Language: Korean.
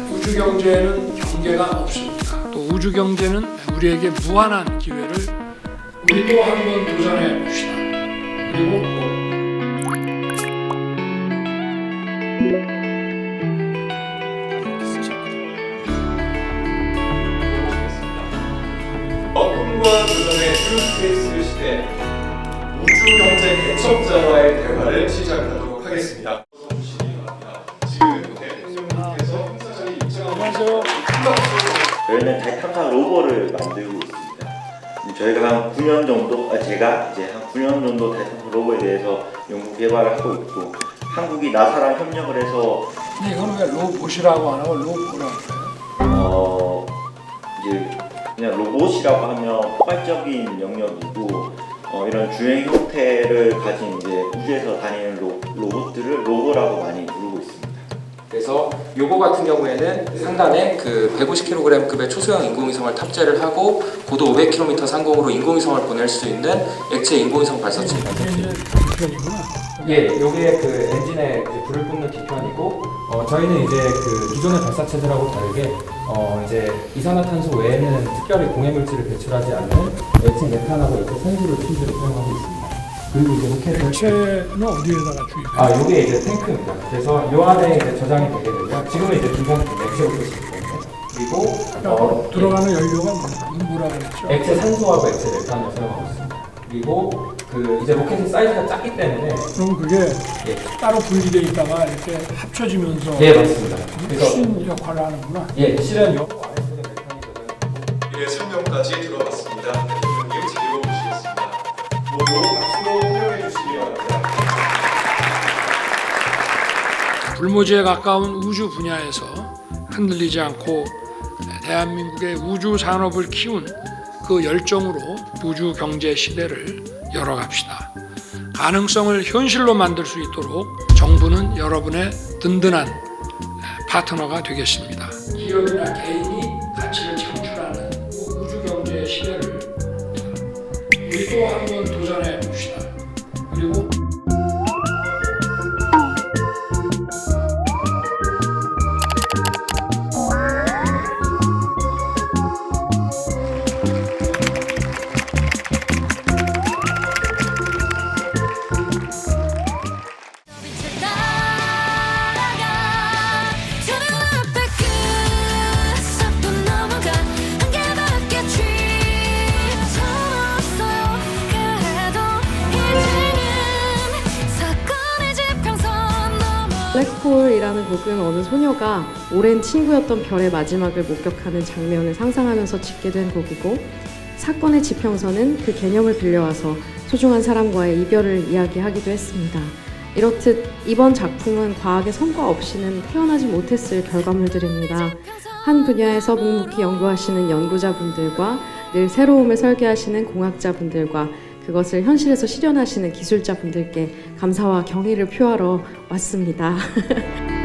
우주 경제에는 경계가 없습니다. 또 우주 경제는 우리에게 무한한 기회를 우리도 한번 도전해 봅시다. 그리고 꼭 꿈과 도전의 뉴스페이스 시대 우주 경제 개척자와의 대화를 시작하도록 하겠습니다. 지금 대통령께서 안녕하세요. 저희는 타이탄카 로버를 만들고 있습니다. 저희가 한 9년 정도, 아, 제가 이제 한 9년 정도 타이탄카 로버에 대해서 연구 개발을 하고 있고 한국이 나사랑 협력을 해서 근데 이거는 왜 로봇이라고 안 하고 로보라고 해요? 어 이제 그냥 로봇이라고 하면 포괄적인 영역이고 어, 이런 주행 형태를 가진 이제 우주에서 다니는 로, 로봇들을 로버라고 많이 부르고. 그래서 요거 같은 경우에는 상단에 그 150kg급의 초소형 인공위성을 탑재를 하고 고도 500km 상공으로 인공위성을 보낼 수 있는 액체 인공위성 발사체입니다. 예, 요게 그 엔진에 이제 불을 뿜는 뒤편이고 어, 저희는 이제 그 기존의 발사체들하고 다르게 어, 이제 이산화탄소 외에는 특별히 공해 물질을 배출하지 않는 액체 메탄하고 액체 산소를 필수로 사용하고 있습니다. 그리고 이제 로켓을 액체는 어디에다가 주입해요? 아, 요게 이제 탱크입니다. 그래서 요 안에 이제 저장이 되게 되고요. 지금은 이제 중간 액체로 쓰시기 때문에 그리고 어, 들어가는 연료가 뭐- 뭐라 그랬죠? 액체 산소하고 액체 메탄을 사용하고 있습니다. 그리고 그 이제 로켓의 사이즈가 작기 때문에 그럼 그게 예, 따로 분리돼 있다가 이렇게 합쳐지면서 예 맞습니다. 그래서 신 역할을 하는구나. 예 실은 요 아래쪽에 메탄이 저장이 의 설명까지 들어봤습니다. 불모지에 가까운 우주 분야에서 흔들리지 않고 대한민국의 우주 산업을 키운 그 열정으로 우주 경제 시대를 열어갑시다. 가능성을 현실로 만들 수 있도록 정부는 여러분의 든든한 파트너가 되겠습니다. 기업이나 개인이 가치를 창출하는 그 우주 경제 시대를 우리도 한 블랙홀이라는 곡은 어느 소녀가 오랜 친구였던 별의 마지막을 목격하는 장면을 상상하면서 짓게 된 곡이고 사건의 지평선은 그 개념을 빌려와서 소중한 사람과의 이별을 이야기하기도 했습니다. 이렇듯 이번 작품은 과학의 성과 없이는 태어나지 못했을 결과물들입니다. 한 분야에서 묵묵히 연구하시는 연구자분들과 늘 새로움을 설계하시는 공학자분들과 그것을 현실에서 실현하시는 기술자분들께 감사와 경의를 표하러 왔습니다.